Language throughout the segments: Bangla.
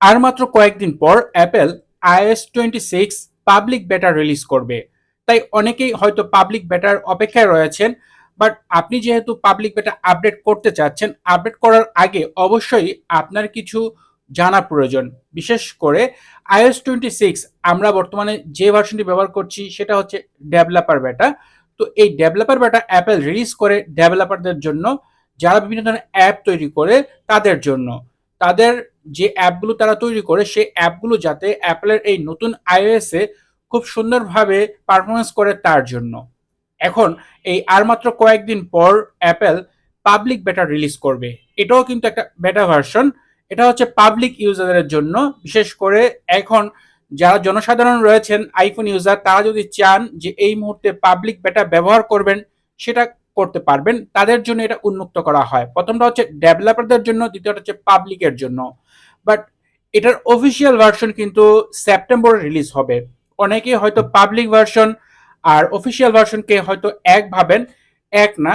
আর মাত্র কয়েকদিন পর Apple iOS twenty six public beta release করবে। তাই অনেকেই হয়তো পাবলিক বেটার অপেক্ষায় রয়েছেন বাট আপনি যেহেতু পাবলিক বেটা আপডেট করতে চাচ্ছেন আপডেট করার আগে অবশ্যই আপনার কিছু জানা প্রয়োজন। বিশেষ করে আইএস টোয়েন্টি সিক্স আমরা বর্তমানে যে ভার্সনটি ব্যবহার করছি সেটা হচ্ছে ডেভেলপার বেটা তো এই ডেভেলপার বেটা অ্যাপেল রিলিজ করে ডেভেলপারদের জন্য, যারা বিভিন্ন ধরনের অ্যাপ তৈরি করে, তাদের জন্য। তাদের যে অ্যাপগুলো তারা তৈরি করে, সেই অ্যাপগুলো যাতে অ্যাপেলের এই নতুন আইওএসে খুব সুন্দরভাবে পারফরমেন্স করে তার জন্য। এখন এই আর মাত্র কয়েকদিন পর অ্যাপেল পাবলিক বেটা রিলিজ করবে। এটাও কিন্তু একটা বেটা ভার্সন এটা হচ্ছে পাবলিক ইউজারদের জন্য। বিশেষ করে এখন যারা জনসাধারণ রয়েছেন আইফোন ইউজার তারা যদি চান যে এই মুহূর্তে পাবলিক বেটা ব্যবহার করবেন, সেটা করতে পারবেন, তাদের জন্য এটা উন্মুক্ত করা হয়। প্রথমটা হচ্ছে ডেভেলপারদের জন্য, দ্বিতীয়টা হচ্ছে পাবলিকের জন্য। বাট এটার অফিসিয়াল ভার্সন কিন্তু সেপ্টেম্বরে রিলিজ হবে। অনেকেই হয়তো পাবলিক ভার্সন আর অফিসিয়াল ভার্সনকে হয়তো এক ভাবেন, এক না।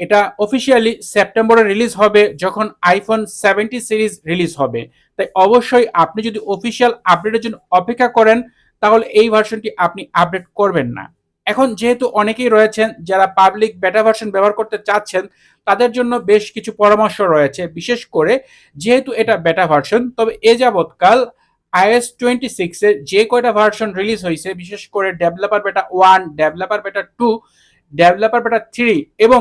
এটা অফিসিয়ালি সেপ্টেম্বরে রিলিজ হবে যখন আইফোন সেভেন্টি সিরিজ রিলিজ হবে। তাই অবশ্যই আপনি যদি অফিসিয়াল আপডেটের জন্য অপেক্ষা করেন, তাহলে এই ভার্সনটি আপনি আপডেট করবেন না। এখন যেহেতু অনেকেই রয়েছেন যারা পাবলিক বেটা ভার্সন ব্যবহার করতে চাচ্ছেন, তাদের জন্য বেশ কিছু পরামর্শ রয়েছে। বিশেষ করে যেহেতু এটা বেটা ভার্সন তবে এ যাবৎকাল আইএস টোয়েন্টি সিক্সে যে কয়টা ভার্সন রিলিজ হয়েছে, বিশেষ করে developer beta one developer beta two developer beta three এবং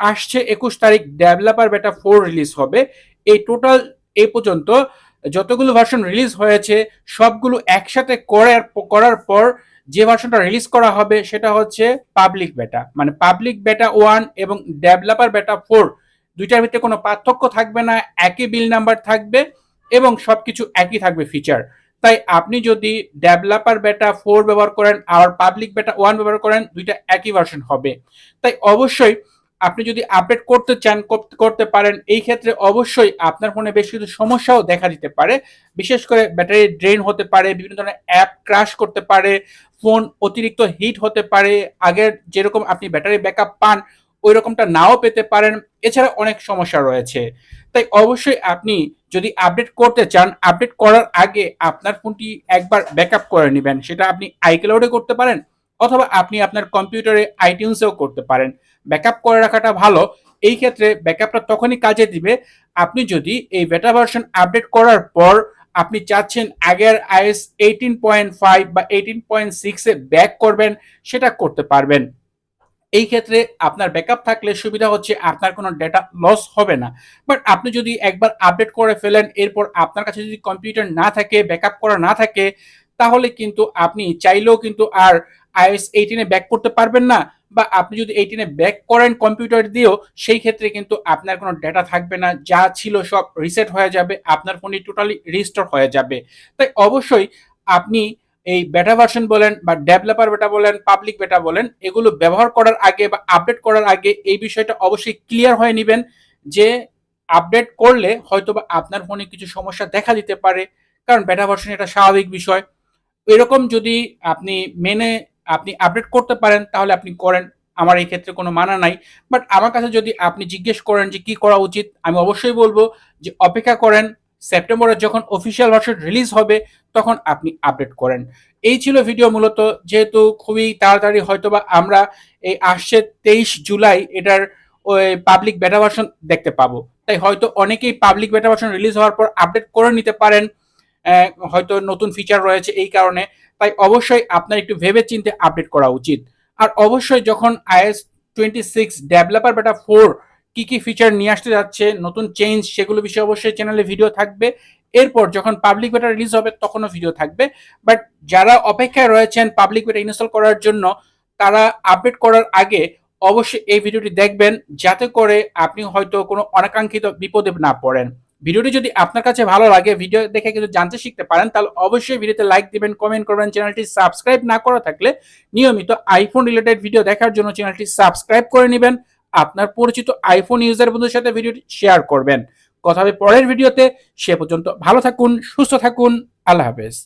আসছে একুশ তারিখ ডেভেলপার বেটা ফোর রিলিজ হবে। এই টোটাল এই পর্যন্ত যতগুলো ভার্সন রিলিজ হয়েছে, সবগুলো একসাথে করার করার পর যে ভার্সনটা রিলিজ করা হবে সেটা হচ্ছে পাবলিক বেটা মানে পাবলিক বেটা ওয়ান এবং ডেভেলপার বেটা ফোর দুইটার ভিতরে কোনো পার্থক্য থাকবে না, একই বিল নাম্বার থাকবে এবং সব কিছু একই থাকবে ফিচার তাই আপনি যদি ডেভেলপার বেটা ফোর ব্যবহার করেন আর পাবলিক বেটা ওয়ান ব্যবহার করেন, দুইটা একই ভার্সন হবে। তাই অবশ্যই আপনি যদি আপডেট করতে চান, করতে পারেন, এই ক্ষেত্রে অবশ্যই আপনার ফোনে বেশ কিছু সমস্যাও দেখা দিতে পারে। বিশেষ করে ব্যাটারি ড্রেন হতে পারে, বিভিন্ন ধরনের অ্যাপ ক্রাশ করতে পারে ফোন অতিরিক্ত হিট হতে পারে, আগের যেরকম আপনি ব্যাটারি ব্যাকআপ পান ওই রকমটা নাও পেতে পারেন, এছাড়া অনেক সমস্যা রয়েছে। তাই অবশ্যই আপনি যদি আপডেট করতে চান আপডেট করার আগে আপনার ফোনটি একবার ব্যাকআপ করে নেবেন। সেটা আপনি আইক্লাউডে করতে পারেন অথবা আপনি আপনার কম্পিউটারে আইটিউন্সেও করতে পারেন। ব্যাকআপ করে রাখাটা ভালো। এই ক্ষেত্রে ব্যাকআপটা তখনই কাজে দিবে। আপনি যদি এই বেটা ভার্সন আপডেট করার পর আপনি চাচ্ছেন আগের আইএস এইটিন পয়েন্ট ফাইভ বা এইটিন পয়েন্ট সিক্সে ব্যাক করবেন, সেটা করতে পারবেন। এই ক্ষেত্রে আপনার ব্যাকআপ থাকলে সুবিধা হচ্ছে আপনার কোনো ডেটা লস হবে না। বাট আপনি যদি একবার আপডেট করে ফেলেন, এরপর আপনার কাছে যদি কম্পিউটার না থাকে ব্যাকআপ করা না থাকে, তাহলে কিন্তু আপনি চাইলেও কিন্তু আর আইএস এইটিনে ব্যাক করতে পারবেন না বা আপনি যদি এইটিনে ব্যাক করেন কম্পিউটার দিয়েও, সেই ক্ষেত্রে কিন্তু আপনার কোনো ডেটা থাকবে না, যা ছিল সব রিসেট হয়ে যাবে, আপনার ফোনটি টোটালি রিস্টোর হয়ে যাবে। তাই অবশ্যই আপনি এই বেটা ভার্সন বলেন বা ডেভেলপার বেটা বলেন পাবলিক বেটা বলেন, এগুলো ব্যবহার করার আগে বা আপডেট করার আগে এই বিষয়টা অবশ্যই ক্লিয়ার হয়ে নেবেন যে আপডেট করলে হয়তো বা আপনার ফোনে কিছু সমস্যা দেখা দিতে পারে, কারণ বেটা ভার্সন এটা স্বাভাবিক বিষয়। এরকম যদি আপনি মেনে আপনি আপডেট করতে পারেন, তাহলে আপনি করেন। আমার এই ক্ষেত্রে কোনো মানা নাই। বাট আমার কাছে যদি আপনি জিজ্ঞেস করেন যে কি করা উচিত, আমি অবশ্যই বলব যে অপেক্ষা করেন সেপ্টেম্বরে যখন অফিসিয়াল ভার্সন রিলিজ হবে, তখন আপনি আপডেট করেন। এই ছিল ভিডিও মূলত। যেহেতু খুবই তাড়াতাড়ি হয়তোবা আমরা এই আসছে তেইশ জুলাই, এটার ওই পাবলিক বেটা ভার্সন দেখতে পাবো। তাই হয়তো অনেকেই পাবলিক বেটা ভার্সন রিলিজ হওয়ার পর আপডেট করে নিতে পারেন। হয়তো নতুন ফিচার রয়েছে এই কারণে। তাই অবশ্যই আপনার একটু ভেবে চিন্তে আপডেট করা উচিত। আর অবশ্যই যখন iOS twenty six developer beta four কি কি ফিচার নিয়ে আসতে যাচ্ছে, নতুন চেঞ্জ সেগুলো বিষয়ে অবশ্যই চ্যানেলে ভিডিও থাকবে। এরপর যখন পাবলিক বেটা রিলিজ হবে, তখনও ভিডিও থাকবে। বাট যারা অপেক্ষায় রয়েছেন পাবলিক বেটা ইনস্টল করার জন্য, তারা আপডেট করার আগে অবশ্যই এই ভিডিওটি দেখবেন, যাতে করে আপনি হয়তো কোনো অনাকাঙ্ক্ষিত বিপদে না পড়েন। ভিডিওটি যদি আপনার কাছে ভালো লাগে, ভিডিও দেখে কিন্তু জানতে শিখতে পারেন, তাহলে অবশ্যই ভিডিওতে লাইক দিবেন কমেন্ট করবেন, চ্যানেলটি সাবস্ক্রাইব না করা থাকলে নিয়মিত আইফোন রিলেটেড ভিডিও দেখার জন্য চ্যানেলটি সাবস্ক্রাইব করে নেবেন, আপনার পরিচিত আইফোন ইউজার বন্ধুর সাথে ভিডিওটি শেয়ার করবেন। কথা হবে পরের ভিডিওতে সে পর্যন্ত ভালো থাকুন, সুস্থ থাকুন, আল্লাহ হাফেজ।